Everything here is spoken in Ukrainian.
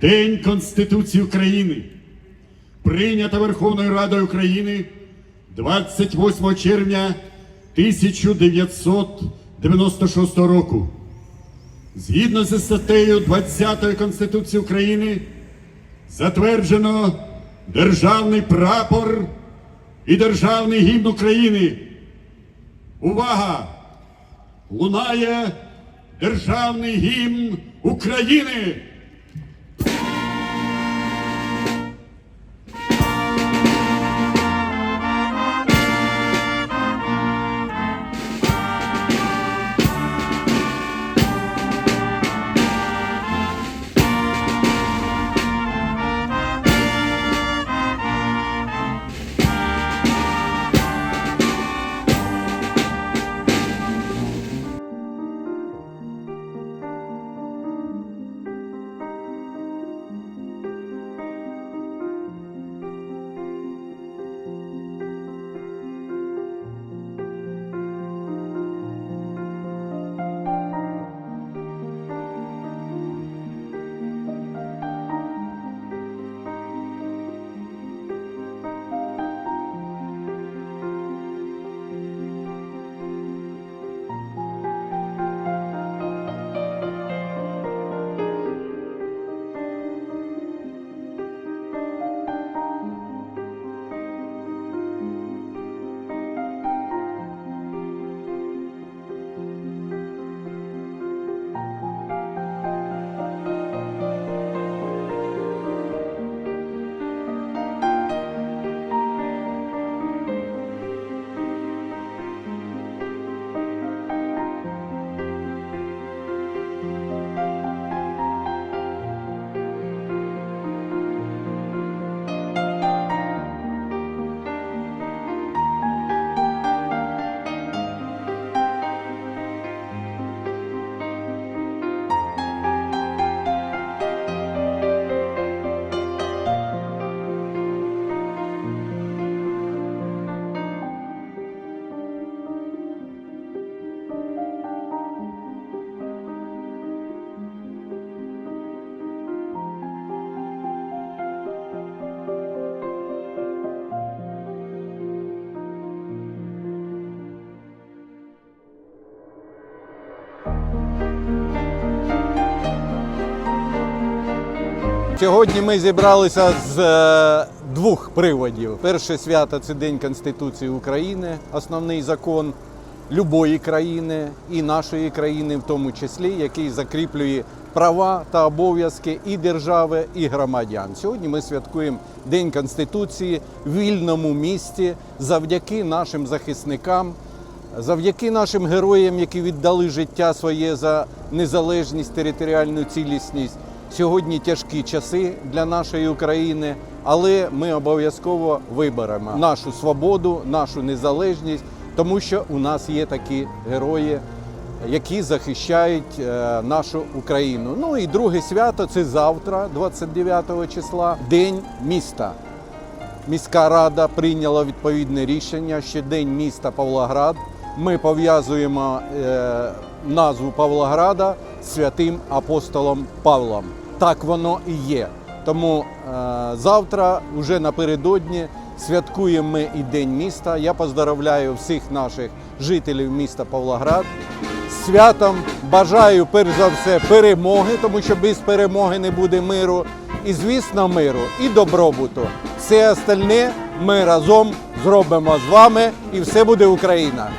День Конституції України, прийнята Верховною Радою України 28 червня 1996 року. Згідно зі статтею 20 Конституції України затверджено державний прапор і державний гімн України. Увага! Лунає державний гімн України. Сьогодні ми зібралися з е, двох приводів. Перше свято це День Конституції України, основний закон любої країни і нашої країни, в тому числі, який закріплює права та обов'язки і держави, і громадян. Сьогодні ми святкуємо День Конституції в вільному місті завдяки нашим захисникам. Завдяки нашим героям, які віддали життя своє за незалежність, територіальну цілісність. Сьогодні тяжкі часи для нашої України, але ми обов'язково виберемо нашу свободу, нашу незалежність, тому що у нас є такі герої, які захищають е, нашу Україну. Ну і друге свято це завтра, 29 числа, День міста. Міська рада прийняла відповідне рішення, що День міста Павлоград. Ми пов'язуємо е, назву Павлограда з святим апостолом Павлом. Так воно і є. Тому е, завтра, вже напередодні, святкуємо ми і День міста. Я поздоровляю всіх наших жителів міста Павлоград. Святом бажаю перш за все перемоги, тому що без перемоги не буде миру. І, звісно, миру і добробуту. Все остальне ми разом зробимо з вами, і все буде Україна.